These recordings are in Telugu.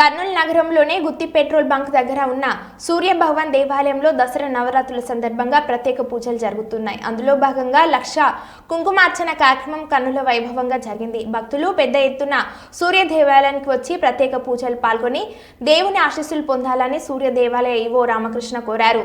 కర్నూలు నగరంలోనే గుత్తి పెట్రోల్ బంక్ దగ్గర ఉన్న సూర్యభవన్ దేవాలయంలో దసరా నవరాత్రుల సందర్భంగా ప్రత్యేక పూజలు జరుగుతున్నాయి. అందులో భాగంగా లక్ష కుంకుమార్చన కార్యక్రమం కన్నుల వైభవంగా జరిగింది. భక్తులు పెద్ద ఎత్తున సూర్య దేవాలయానికి వచ్చి ప్రత్యేక పూజలు పాల్గొని దేవుని ఆశీస్సులు పొందాలని సూర్య దేవాలయ ఈవో రామకృష్ణ కోరారు.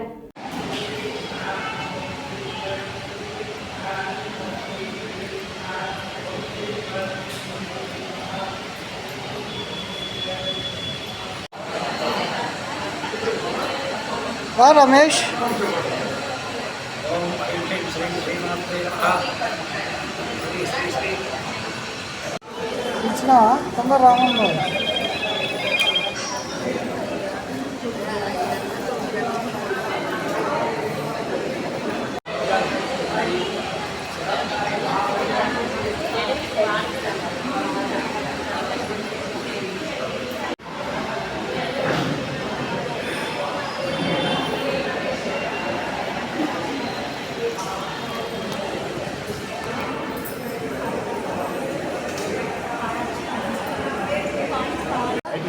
రా రమేష్ ఇచ్చిన తొందర రామన్లో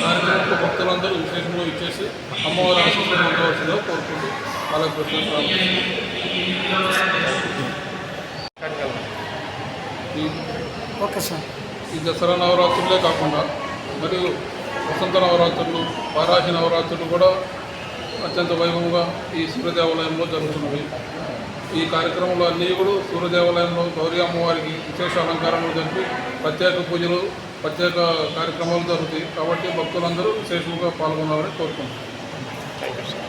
కార్యక్రమంలో భక్తులందరూ విశేషంగా ఇచ్చేసి అమ్మవారి ఆశీస్సులు కోరుకుంటూ ఈ ఓకే సార్. ఈ దసరా నవరాత్రులే కాకుండా మరియు వసంత నవరాత్రులు వారాహి నవరాత్రులు కూడా అత్యంత వైభవంగా ఈ సూర్యదేవాలయంలో జరుగుతున్నవి. ఈ కార్యక్రమంలో అన్నీ కూడా సూర్యదేవాలయంలో గౌరీ అమ్మవారికి విశేష అలంకారంలో జరిపి ప్రత్యేక పూజలు ప్రత్యేక కార్యక్రమాలు జరుగుతాయి కాబట్టి భక్తులందరూ విశేషంగా పాల్గొనాలని కోరుకుంటున్నాను